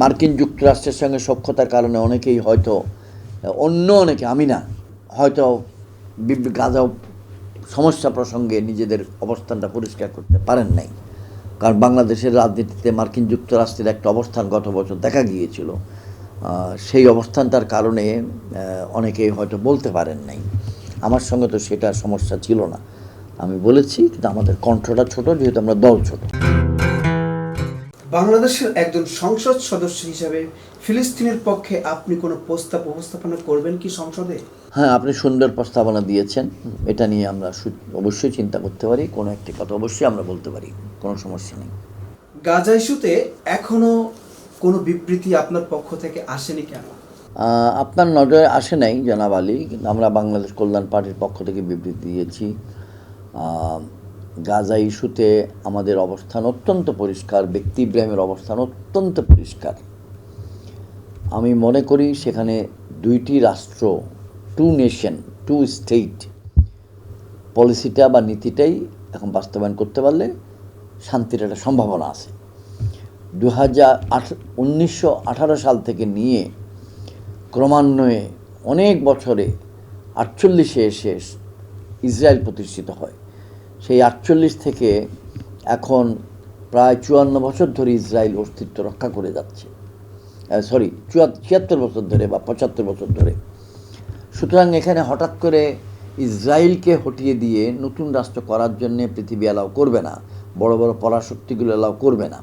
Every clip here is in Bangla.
মার্কিন যুক্তরাষ্ট্রের সঙ্গে সক্ষতার কারণে অনেকেই হয়তো, অন্য অনেকে, আমি না, হয়তো গাজা সমস্যা প্রসঙ্গে নিজেদের অবস্থানটা পরিষ্কার করতে পারেন নাই। কারণ বাংলাদেশের রাজনীতিতে মার্কিন যুক্তরাষ্ট্রের একটা অবস্থান গত বছর দেখা গিয়েছিল। সেই অবস্থানটার কারণে অনেকে হয়তো বলতে পারেন নাই। আমার সঙ্গে তো সেটা সমস্যা ছিল না। আমি বলেছি, কিন্তু আমাদের কণ্ঠটা ছোট, যেহেতু আমরা দল ছোট। বাংলাদেশের একজন সংসদ সদস্য হিসাবে ফিলিস্তিনের পক্ষে আপনি কোনো প্রস্তাব উপস্থাপনা করবেন কি সংসদে? হ্যাঁ আপনি সুন্দর প্রস্তাবনা দিয়েছেন। এটা নিয়ে আমরা অবশ্যই চিন্তা করতে পারি। কোনো একটি কথা অবশ্যই আমরা বলতে পারি। কোনো সমস্যা নেই। গাজা ইস্যুতে এখনও কোনো বিবৃতি আপনার পক্ষ থেকে আসেনি কেন? আপনার নজরে আসে নাই জনাব আলী। কিন্তু আমরা বাংলাদেশ কল্যাণ পার্টির পক্ষ থেকে বিবৃতি দিয়েছি। গাজা ইস্যুতে আমাদের অবস্থান অত্যন্ত পরিষ্কার, ব্যক্তি ইব্রাহিমের অবস্থান অত্যন্ত পরিষ্কার। আমি মনে করি সেখানে দুইটি রাষ্ট্র টু নেশন টু স্টেট পলিসিটা বা নীতিটাই এখন বাস্তবায়ন করতে পারলে শান্তির একটা সম্ভাবনা আছে। দু হাজার আঠারো সাল থেকে নিয়ে ক্রমান্বয়ে অনেক বছরে আটচল্লিশে এসে ইসরায়েল প্রতিষ্ঠিত হয়। সেই আটচল্লিশ থেকে এখন প্রায় চুয়ান্ন বছর ধরে ইসরায়েল অস্তিত্ব রক্ষা করে যাচ্ছে। সরি ছিয়াত্তর বছর ধরে বা পঁচাত্তর বছর ধরে। সুতরাং এখানে হঠাৎ করে ইসরায়েলকে হটিয়ে দিয়ে নতুন রাষ্ট্র করার জন্য পৃথিবী অ্যালাউ করবে না, বড় বড় পরাশক্তিগুলো অ্যালাউ করবে না।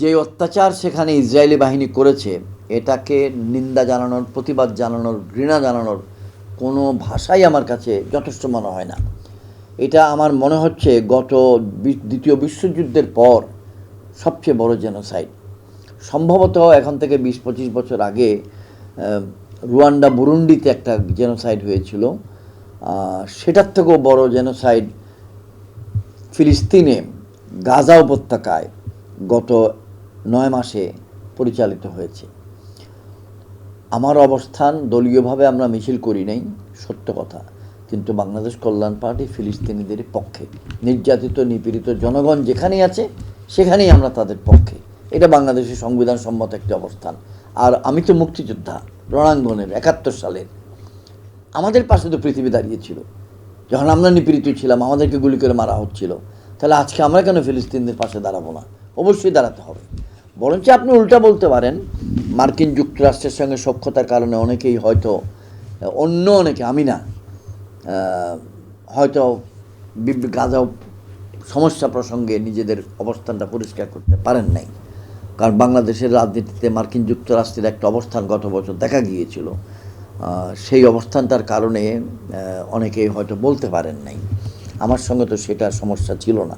যে অত্যাচার সেখানে ইসরায়েলি বাহিনী করেছে, এটাকে নিন্দা জানানোর, প্রতিবাদ জানানোর, ঘৃণা জানানোর কোনো ভাষাই আমার কাছে যথেষ্ট মনে হয় না। এটা আমার মনে হচ্ছে গত দ্বিতীয় বিশ্বযুদ্ধের পর সবচেয়ে বড় জেনোসাইড সম্ভবত এখন থেকে বিশ, পঁচিশ বছর আগে রুয়ান্ডা, বুরুন্ডিতে একটা জেনোসাইড হয়েছিল। সেটার থেকেও বড় জেনোসাইড ফিলিস্তিনে, গাজা উপত্যকায় গত নয় মাসে পরিচালিত হয়েছে। আমার অবস্থান দলীয়ভাবে আমরা মিছিল করি নাই, সত্য কথা। কিন্তু বাংলাদেশ কল্যাণ পার্টি ফিলিস্তিনিদের পক্ষে। নির্যাতিত, নিপীড়িত জনগণ যেখানেই আছে, সেখানেই আমরা তাদের পক্ষে। এটা বাংলাদেশের সংবিধান সম্মত একটি অবস্থান। আর আমি তো মুক্তিযোদ্ধা, রণাঙ্গনের একাত্তর সালের। আমাদের পাশে তো পৃথিবী দাঁড়িয়েছিল যখন আমরা নিপীড়িত ছিলাম, আমাদেরকে গুলি করে মারা হচ্ছিল। তাহলে আজকে আমরা কেন ফিলিস্তিনদের পাশে দাঁড়াবো না? অবশ্যই দাঁড়াতে হবে। বরঞ্চ আপনি উল্টা বলতে পারেন, মার্কিন যুক্তরাষ্ট্রের সঙ্গে সক্ষতার কারণে অনেকেই হয়তো, অন্য অনেকে, আমি না হয়তো গাজা সমস্যা প্রসঙ্গে নিজেদের অবস্থানটা পরিষ্কার করতে পারেন নাই। কারণ বাংলাদেশের রাজনীতিতে মার্কিন যুক্তরাষ্ট্রের একটা অবস্থান গত বছর দেখা গিয়েছিল। সেই অবস্থানটার কারণে আহ, অনেকেই হয়তো বলতে পারেন নাই। আমার সঙ্গে তো সেটা সমস্যা ছিল না।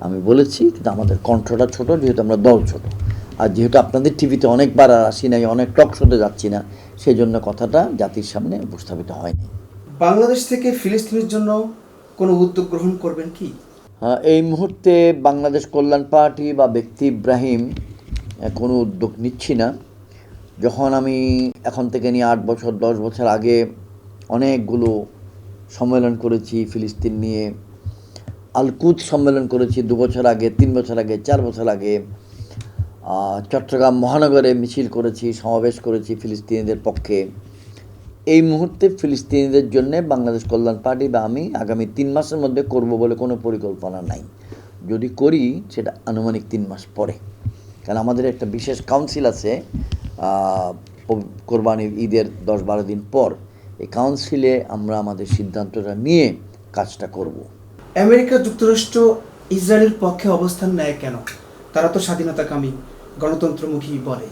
আমি বলেছি কিন্তু আমাদের কণ্ঠটা ছোট যেহেতু আমরা দল ছোট। আর যেহেতু আপনাদের টিভিতে অনেকবার আসি নাই অনেক টক শোতে যাচ্ছি না সেই জন্য কথাটা জাতির সামনে উপস্থাপিত হয়নি বাংলাদেশ থেকে ফিলিস্তিনের জন্য কোনো উদ্যোগ গ্রহণ করবেন কি? হ্যাঁ, এই মুহূর্তে বাংলাদেশ কল্যাণ পার্টি বা ব্যক্তি ইব্রাহিম কোনো উদ্যোগ নিচ্ছি না। যখন আমি এখন থেকে নিয়ে আট বছর দশ বছর আগে অনেকগুলো সম্মেলন করেছি ফিলিস্তিন নিয়ে। আলকুদ সম্মেলন করেছি দু বছর আগে তিন বছর আগে চার বছর আগে। চট্টগ্রাম মহানগরে মিছিল করেছি সমাবেশ করেছি ফিলিস্তিনিদের পক্ষে। এই মুহূর্তে ফিলিস্তিনিদের জন্য বাংলাদেশ কল্যাণ পার্টি বা আমি আগামী তিন মাসের মধ্যে করব বলে কোনো পরিকল্পনা নাই। যদি করি সেটা আনুমানিক তিন মাস পরে। কারণ আমাদের একটা বিশেষ কাউন্সিল আছে কোরবানির ঈদের দশ বারো দিন পর এই কাউন্সিলে আমরা আমাদের সিদ্ধান্তটা নিয়ে কাজটা করব। আমেরিকা যুক্তরাষ্ট্র ইসরায়েলের পক্ষে অবস্থান নেয় কেন? তারা তো স্বাধীনতাকামী গণতন্ত্রমুখী বলে।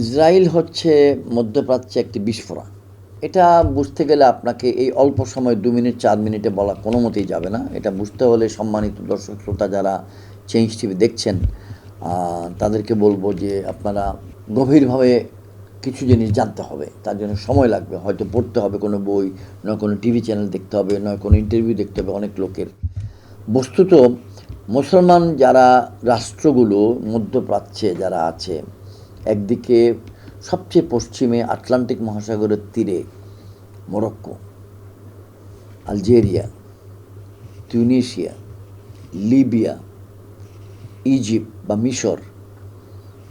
ইসরায়েল হচ্ছে মধ্যপ্রাচ্যে একটি বিস্ফোরণ এটা বুঝতে গেলে আপনাকে এই অল্প সময় দু মিনিট, চার মিনিটে বলা কোনো মতেই যাবে না। এটা বুঝতে হলে সম্মানিত দর্শক, শ্রোতা যারা চেঞ্জ টিভি দেখছেন তাদেরকে বলব যে আপনারা গভীরভাবে কিছু জিনিস জানতে হবে। তার জন্য সময় লাগবে। হয়তো পড়তে হবে কোনো বই নয় কোনো টিভি চ্যানেল দেখতে হবে নয় কোনো ইন্টারভিউ দেখতে হবে অনেক লোকের। বস্তুত মুসলমান যারা রাষ্ট্রগুলো, মধ্যপ্রাচ্যে যারা আছে, একদিকে সবচেয়ে পশ্চিমে আটলান্টিক মহাসাগরের তীরে Morocco, Algeria Tunisia Libya Egypt বা মিশর,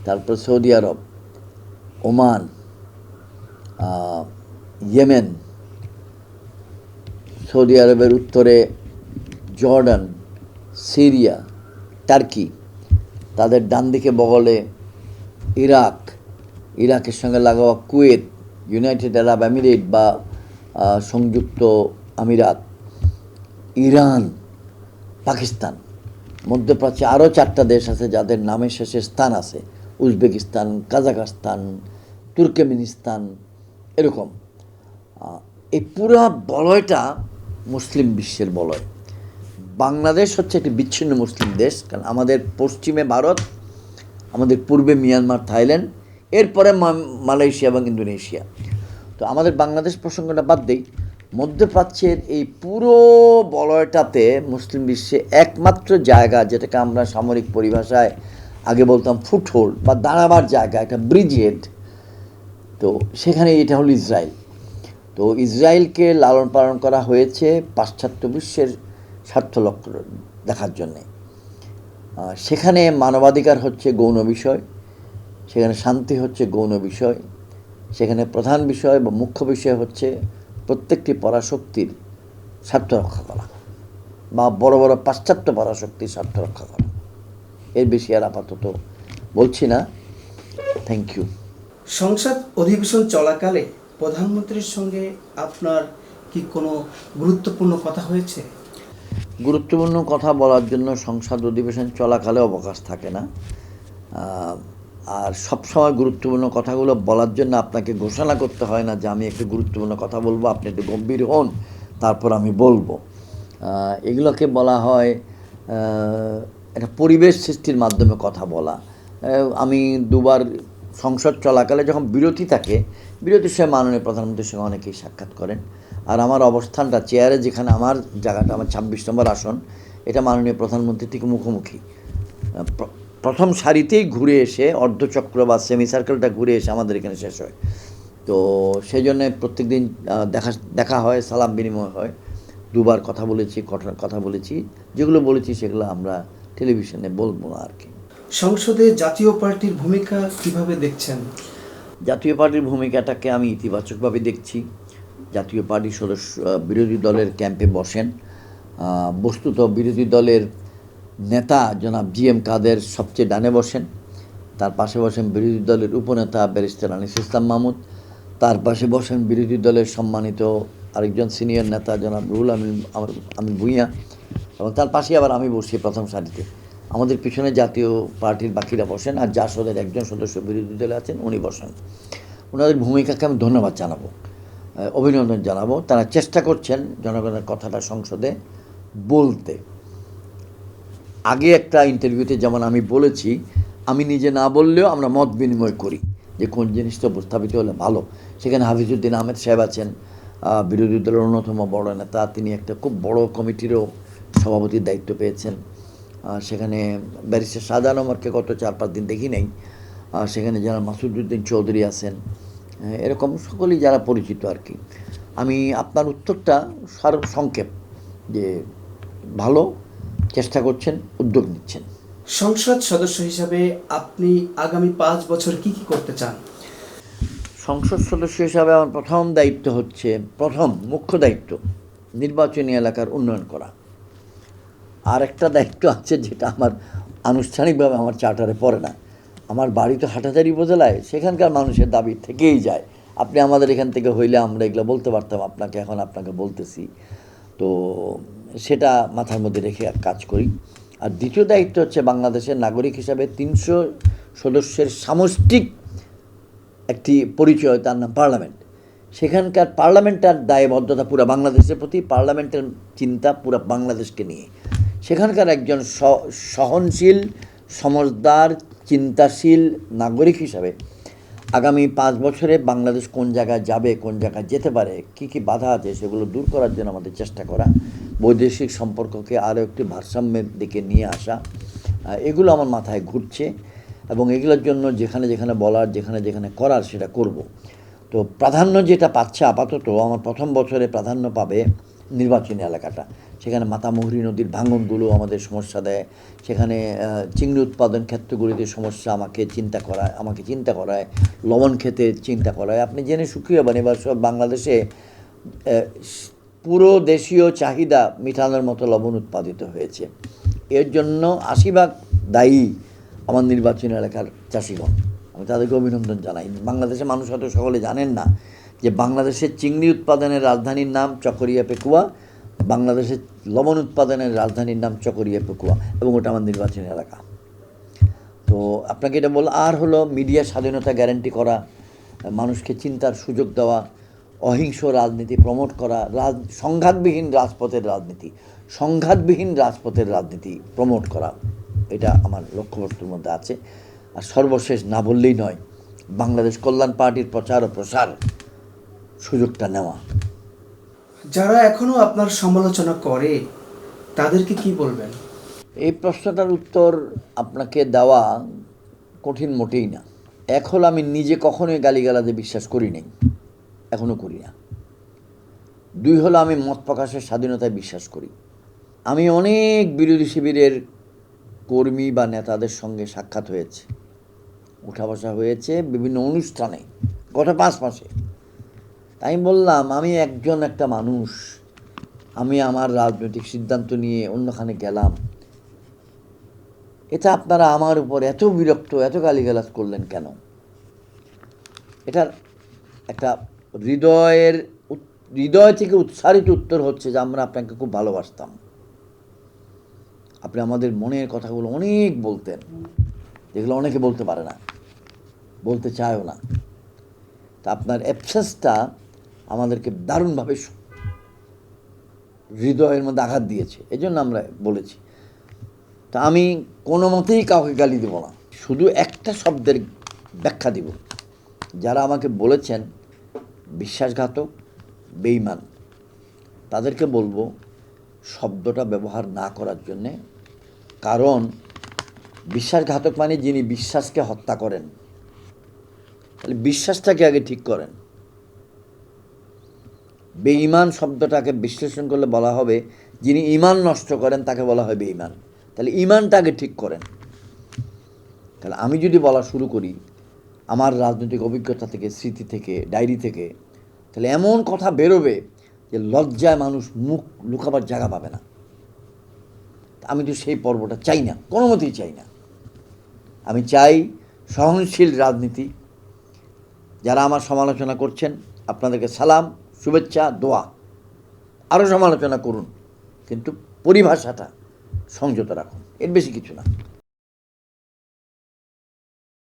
তারপর সৌদি আরব, ওমান ইয়েমেন, সৌদি আরবের উত্তরে জর্ডান, সিরিয়া, টার্কি, তাদের ডান দিকে বগলে ইরাক ইরাকের সঙ্গে লাগাওয়া কুয়েত, ইউনাইটেড আরব আমিরেট বা সংযুক্ত আমিরাত, ইরান, পাকিস্তান মধ্যপ্রাচ্যে আরও চারটা দেশ আছে যাদের নামের শেষে স্থান আছে। উজবেকিস্তান, কাজাখস্তান, তুর্কমেনিস্তান এরকম। এই পুরো বলয়টা মুসলিম বিশ্বের বলয়। বাংলাদেশ হচ্ছে একটি বিচ্ছিন্ন মুসলিম দেশ, কারণ আমাদের পশ্চিমে ভারত, আমাদের পূর্বে মিয়ানমার, থাইল্যান্ড এরপরে মালয়েশিয়া এবং ইন্দোনেশিয়া। তো আমাদের বাংলাদেশ প্রসঙ্গটা বাদ দেই। মধ্যপ্রাচ্যের এই পুরো বলয়টাতে মুসলিম বিশ্বে একমাত্র জায়গা যেটাকে আমরা সামরিক পরিভাষায় আগে বলতাম ফুটহোল্ড বা দাঁড়াবার জায়গা, একটা ব্রিজেড তো সেখানে এটা হলো ইসরায়েল। তো ইসরায়েলকে লালন পালন করা হয়েছে পাশ্চাত্য বিশ্বের স্বার্থ লক্ষ্য দেখার জন্যে। সেখানে মানবাধিকার হচ্ছে গৌণ বিষয়। সেখানে শান্তি হচ্ছে গৌণ বিষয় সেখানে প্রধান বিষয় বা মুখ্য বিষয় হচ্ছে প্রত্যেকটি পরাশক্তির স্বার্থ রক্ষা করা বা বড় বড় পাশ্চাত্য পরাশক্তির স্বার্থ রক্ষা করা। এর বেশি আর আপাতত বলছি না। থ্যাংক ইউ সংসদ অধিবেশন চলাকালে প্রধানমন্ত্রীর সঙ্গে আপনার কি কোনো গুরুত্বপূর্ণ কথা হয়েছে? গুরুত্বপূর্ণ কথা বলার জন্য সংসদ অধিবেশন চলাকালে অবকাশ থাকে না। আর সবসময় গুরুত্বপূর্ণ কথাগুলো বলার জন্য আপনাকে ঘোষণা করতে হয় না যে আমি একটু গুরুত্বপূর্ণ কথা বলব, আপনি একটু গম্ভীর হন, তারপর আমি বলব। এগুলোকে বলা হয় একটা পরিবেশ সৃষ্টির মাধ্যমে কথা বলা। আমি দুবার সংসদ চলাকালে যখন বিরতি থাকে বিরতির সময় মাননীয় প্রধানমন্ত্রীর সঙ্গে অনেকেই সাক্ষাৎ করেন। আর আমার অবস্থানটা, চেয়ারে যেখানে আমার জায়গাটা, আমার ছাব্বিশ নম্বর আসন, এটা মাননীয় প্রধানমন্ত্রী থেকে মুখোমুখি। প্রথম সারিতেই ঘুরে এসে অর্ধচক্র বা সেমি সার্কেলটা ঘুরে এসে আমাদের এখানে শেষ হয়। তো সেই জন্যে প্রত্যেক দিন দেখা দেখা হয় সালাম বিনিময় হয়। দুবার কথা বলেছি কথা- কথা বলেছি। যেগুলো বলেছি সেগুলো আমরা টেলিভিশনে বলব না আর কি। সংসদে জাতীয় পার্টির ভূমিকা কীভাবে দেখছেন? জাতীয় পার্টির ভূমিকাটাকে আমি ইতিবাচকভাবে দেখছি। জাতীয় পার্টির সদস্য বিরোধী দলের ক্যাম্পে বসেন। বস্তুত বিরোধী দলের নেতা জনাব জি এম কাদের সবচেয়ে ডানে বসেন, তার পাশে বসেন বিরোধী দলের উপনেতা ব্যারিস্টার আনিস ইসলাম মাহমুদ, তার পাশে বসেন বিরোধী দলের সম্মানিত আরেকজন সিনিয়র নেতা জনাব রুহুল আমিন আমি ভূঁইয়া এবং তার পাশে আবার আমি বসি প্রথম সারিতে। আমাদের পিছনে জাতীয় পার্টির বাকিরা বসেন আর জাসদের একজন সদস্য বিরোধী দলে আছেন, উনি বসেন। ওনাদের ভূমিকাকে আমি ধন্যবাদ জানাব অভিনন্দন জানাব। তারা চেষ্টা করছেন জনগণের কথাটা সংসদে বলতে। আগে একটা ইন্টারভিউতে যেমন আমি বলেছি, আমি নিজে না বললেও আমরা মত বিনিময় করি যে কোন জিনিসটা উপস্থাপিত হলে ভালো। সেখানে হাফিজুদ্দিন আহমেদ সাহেব আছেন বিরোধী দলের অন্যতম বড় নেতা, তিনি একটা খুব বড় কমিটিরও সভাপতির দায়িত্ব পেয়েছেন। সেখানে ব্যারিস্টার সাদান আমারকে গত চার পাঁচ দিন দেখি নাই। সেখানে যারা মাসুদুদ্দিন চৌধুরী আছেন এরকম সকলেই যারা পরিচিত আর কি। আমি আপনার উত্তরটা সার সংক্ষেপ যে ভালো চেষ্টা করছেন উদ্যোগ নিচ্ছেন। সংসদ সদস্য হিসাবে আপনি আগামী পাঁচ বছর কি কি করতে চান? সংসদ সদস্য হিসাবে আমার প্রথম দায়িত্ব হচ্ছে প্রথম মুখ্য দায়িত্ব নির্বাচনী এলাকার উন্নয়ন করা। আর একটা দায়িত্ব আছে যেটা আমার আনুষ্ঠানিকভাবে আমার চার্টারে পড়ে না। আমার বাড়ি তো হাটাজারি উপজেলায় সেখানকার মানুষের দাবি থেকেই যায়। আপনি আমাদের এখান থেকে হইলে আমরা এগুলো বলতে পারতাম আপনাকে এখন আপনাকে বলতেছি। তো সেটা মাথার মধ্যে রেখে কাজ করি। আর দ্বিতীয় দায়িত্ব হচ্ছে বাংলাদেশের নাগরিক হিসাবে তিনশো সদস্যের সামষ্টিক একটি পরিচয়, তার নাম পার্লামেন্ট। সেখানকার পার্লামেন্টার দায়বদ্ধতা পুরো বাংলাদেশের প্রতি, পার্লামেন্টের চিন্তা পুরো বাংলাদেশকে নিয়ে। সেখানকার একজন সহনশীল সমজদার চিন্তাশীল নাগরিক হিসাবে আগামী পাঁচ বছরে বাংলাদেশ কোন জায়গায় যাবে, কোন জায়গায় যেতে পারে, কি কি বাধা আছে, সেগুলো দূর করার জন্য আমাদের চেষ্টা করা। বৈদেশিক সম্পর্ককে আরও একটি ভারসাম্যের দিকে নিয়ে আসা এগুলো আমার মাথায় ঘুরছে এবং এগুলোর জন্য যেখানে যেখানে বলার, যেখানে যেখানে করার সেটা করব। তো প্রাধান্য যেটা পাচ্ছে আপাতত, আমার প্রথম বছরে প্রাধান্য পাবে নির্বাচনী এলাকাটা। সেখানে মাতামুহুরী নদীর ভাঙনগুলো আমাদের সমস্যা দেয়। সেখানে চিংড়ি উৎপাদন ক্ষেত্রগুলিতে সমস্যা আমাকে চিন্তা করায়, আমাকে চিন্তা করায়, লবণ খেতে চিন্তা করায়। আপনি জেনে সুখী হবেন এবার সব বাংলাদেশে পুরো দেশীয় চাহিদা মিঠানোর মতো লবণ উৎপাদিত হয়েছে। এর জন্য আশি ভাগ দায়ী আমার নির্বাচনী এলাকার চাষিগণ। আমি তাদেরকে অভিনন্দন জানাই। বাংলাদেশের মানুষ হয়তো সকলে জানেন না। যে বাংলাদেশের চিংড়ি উৎপাদনের রাজধানীর নাম চকরিয়া পেকুয়া, বাংলাদেশের লবণ উৎপাদনের রাজধানীর নাম চকরিয়া পেকুয়া এবং ওটা আমার নির্বাচনী এলাকা। তো আপনাকে এটা বল, আর হলো মিডিয়া স্বাধীনতা গ্যারান্টি করা, মানুষকে চিন্তার সুযোগ দেওয়া, অহিংস রাজনীতি প্রমোট করা, রাজ, সংঘাতবিহীন রাজপথের রাজনীতি, সংঘাতবিহীন রাজপথের রাজনীতি প্রমোট করা, এটা আমার লক্ষ্যবস্তুর মধ্যে আছে। আর সর্বশেষ না বললেই নয়, বাংলাদেশ কল্যাণ পার্টির প্রচার ও প্রসার। সুযোগটা নেওয়া। যারা এখনও আপনার সমালোচনা করে তাদেরকে কি বলবেন? এই প্রশ্নটার উত্তর আপনাকে দেওয়া কঠিন মোটেই না। এখন আমি নিজে কখনোই গালিগালাজে বিশ্বাস করি নাই এখনও করি না। দুই হলো আমি মত প্রকাশের স্বাধীনতায় বিশ্বাস করি। আমি অনেক বিরোধী শিবিরের কর্মী বা নেতাদের সঙ্গে সাক্ষাৎ হয়েছে। উঠা বসা হয়েছে বিভিন্ন অনুষ্ঠানে গত পাঁচ মাসে। তাই আমি বললাম, আমি একজন একটা মানুষ। আমি আমার রাজনৈতিক সিদ্ধান্ত নিয়ে অন্যখানে গেলাম। এটা আপনারা আমার উপর এত বিরক্ত, এত গালিগালাজ করলেন কেন? এটার একটা হৃদয়ের হৃদয় থেকে উৎসারিত উত্তর হচ্ছে যে আমরা আপনাকে খুব ভালোবাসতাম। আপনি আমাদের মনের কথাগুলো অনেক বলতেন। যেগুলো অনেকে বলতে পারে না, বলতে চায়ও না। তা আপনার অ্যাবসেসটা আমাদেরকে দারুণভাবে হৃদয়ের মধ্যে আঘাত দিয়েছে। এজন্য আমরা বলেছি। তা আমি কোনো মতেই কাউকে গালি দেব না। শুধু একটা শব্দের ব্যাখ্যা দিব। যারা আমাকে বলেছেন, বিশ্বাসঘাতক বেইমান তাদেরকে বলব, শব্দটা ব্যবহার না করার জন্যে। কারণ, বিশ্বাসঘাতক মানে যিনি বিশ্বাসকে হত্যা করেন। তাহলে বিশ্বাসটাকে আগে ঠিক করেন। বেঈমান শব্দটাকে বিশ্লেষণ করলে বলা হবে, যিনি ইমান নষ্ট করেন তাকে বলা হয় বেঈমান। তাহলে ইমানটাকে ঠিক করেন। তাহলে আমি যদি বলা শুরু করি, আমার রাজনৈতিক অভিজ্ঞতা থেকে, স্মৃতি থেকে, ডায়েরি থেকে, তাহলে এমন কথা বেরোবে যে লজ্জায় মানুষ মুখ লুকাবার জায়গা পাবে না। আমি তো সেই পর্বটা চাই না, কোনো মতেই চাই না। আমি চাই সহনশীল রাজনীতি। যারা আমার সমালোচনা করছেন, আপনাদেরকে সালাম। শুভেচ্ছা দোয়া। আরও সমালোচনা করুন কিন্তু পরিভাষাটা সংযত রাখুন। এর বেশি কিছু না।